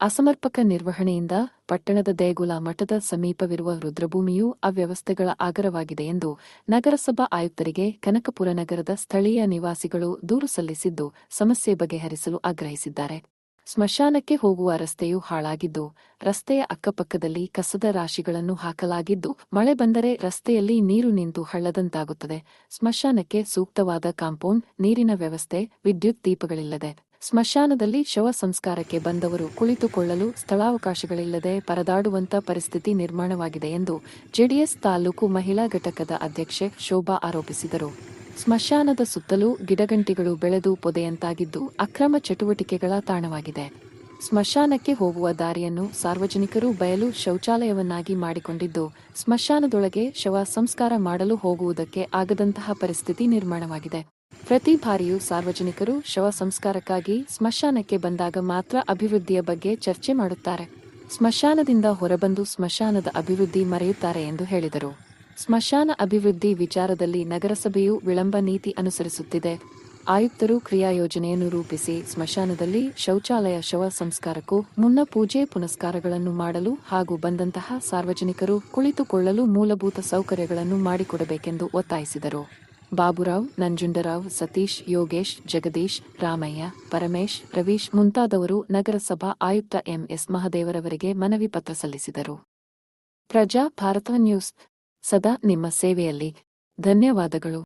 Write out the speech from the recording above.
ಅಸಮರ್ಪಕ ನಿರ್ವಹಣೆಯಿಂದ ಪಟ್ಟಣದ ದೇಗುಲ ಮಠದ ಸಮೀಪವಿರುವ ರುದ್ರಭೂಮಿಯು ಅವ್ಯವಸ್ಥೆಗಳ ಆಗರವಾಗಿದೆ ಎಂದು ನಗರಸಭಾ ಆಯುಕ್ತರಿಗೆ ಕನಕಪುರ ನಗರದ ಸ್ಥಳೀಯ ನಿವಾಸಿಗಳು ದೂರು ಸಲ್ಲಿಸಿದ್ದು ಸಮಸ್ಯೆ ಬಗೆಹರಿಸಲು ಆಗ್ರಹಿಸಿದ್ದಾರೆ. ಸ್ಮಶಾನಕ್ಕೆ ಹೋಗುವ ರಸ್ತೆಯು ಹಾಳಾಗಿದ್ದು, ರಸ್ತೆಯ ಅಕ್ಕಪಕ್ಕದಲ್ಲಿ ಕಸದ ರಾಶಿಗಳನ್ನು ಹಾಕಲಾಗಿದ್ದು, ಮಳೆ ಬಂದರೆ ರಸ್ತೆಯಲ್ಲಿ ನೀರು ನಿಂತು ಹಳ್ಳದಂತಾಗುತ್ತದೆ. ಸ್ಮಶಾನಕ್ಕೆ ಸೂಕ್ತವಾದ ಕಾಂಪೌಂಡ್, ನೀರಿನ ವ್ಯವಸ್ಥೆ, ವಿದ್ಯುತ್ ದೀಪಗಳಿಲ್ಲದೆ. ಸ್ಮಶಾನದಲ್ಲಿ ಶವ ಸಂಸ್ಕಾರಕ್ಕೆ ಬಂದವರು ಕುಳಿತುಕೊಳ್ಳಲು ಸ್ಥಳಾವಕಾಶಗಳಿಲ್ಲದೆ ಪರದಾಡುವಂತ ಪರಿಸ್ಥಿತಿ ನಿರ್ಮಾಣವಾಗಿದೆ ಎಂದು ಜೆಡಿಎಸ್ ತಾಲೂಕು ಮಹಿಳಾ ಘಟಕದ ಅಧ್ಯಕ್ಷೆ ಶೋಭಾ ಆರೋಪಿಸಿದರು. ಸ್ಮಶಾನದ ಸುತ್ತಲೂ ಗಿಡಗಂಟಿಗಳು ಬೆಳೆದು ಪೊದೆಯಂತಾಗಿದ್ದು ಅಕ್ರಮ ಚಟುವಟಿಕೆಗಳ ತಾಣವಾಗಿದೆ. ಸ್ಮಶಾನಕ್ಕೆ ಹೋಗುವ ದಾರಿಯನ್ನು ಸಾರ್ವಜನಿಕರು ಬಯಲು ಶೌಚಾಲಯವನ್ನಾಗಿ ಮಾಡಿಕೊಂಡಿದ್ದು, ಸ್ಮಶಾನದೊಳಗೆ ಶವ ಸಂಸ್ಕಾರ ಮಾಡಲು ಹೋಗುವುದಕ್ಕೆ ಆಗದಂತಹ ಪರಿಸ್ಥಿತಿ ನಿರ್ಮಾಣವಾಗಿದೆ. ಪ್ರತಿ ಬಾರಿಯೂ ಸಾರ್ವಜನಿಕರು ಶವ ಸಂಸ್ಕಾರಕ್ಕಾಗಿ ಸ್ಮಶಾನಕ್ಕೆ ಬಂದಾಗ ಮಾತ್ರ ಅಭಿವೃದ್ಧಿಯ ಬಗ್ಗೆ ಚರ್ಚೆ ಮಾಡುತ್ತಾರೆ. ಸ್ಮಶಾನದಿಂದ ಹೊರಬಂದು ಸ್ಮಶಾನದ ಅಭಿವೃದ್ಧಿ ಮರೆಯುತ್ತಾರೆ ಎಂದು ಹೇಳಿದರು. ಸ್ಮಶಾನ ಅಭಿವೃದ್ಧಿ ವಿಚಾರದಲ್ಲಿ ನಗರಸಭೆಯು ವಿಳಂಬ ನೀತಿ ಅನುಸರಿಸುತ್ತಿದೆ. ಆಯುಕ್ತರು ಕ್ರಿಯಾಯೋಜನೆಯನ್ನು ರೂಪಿಸಿ ಸ್ಮಶಾನದಲ್ಲಿ ಶೌಚಾಲಯ ಶವ ಸಂಸ್ಕಾರಕ್ಕೂ ಮುನ್ನ ಪೂಜೆ ಪುನಸ್ಕಾರಗಳನ್ನು ಮಾಡಲು ಹಾಗೂ ಬಂದಂತಹ ಸಾರ್ವಜನಿಕರು ಕುಳಿತುಕೊಳ್ಳಲು ಮೂಲಭೂತ ಸೌಕರ್ಯಗಳನ್ನು ಮಾಡಿಕೊಡಬೇಕೆಂದು ಒತ್ತಾಯಿಸಿದರು. ಬಾಬುರಾವ್, ನಂಜುಂಡರಾವ್, ಸತೀಶ್, ಯೋಗೇಶ್, ಜಗದೀಶ್, ರಾಮಯ್ಯ, ಪರಮೇಶ್, ರವೀಶ್ ಮುಂತಾದವರು ನಗರಸಭಾ ಆಯುಕ್ತ ಎಂಎಸ್ ಮಹದೇವರವರಿಗೆ ಮನವಿ ಪತ್ರ ಸಲ್ಲಿಸಿದರು. ಪ್ರಜಾ ಭಾರತ ನ್ಯೂಸ್. ಸದಾ ನಿಮ್ಮ ಸೇವೆಯಲ್ಲಿ. ಧನ್ಯವಾದಗಳು.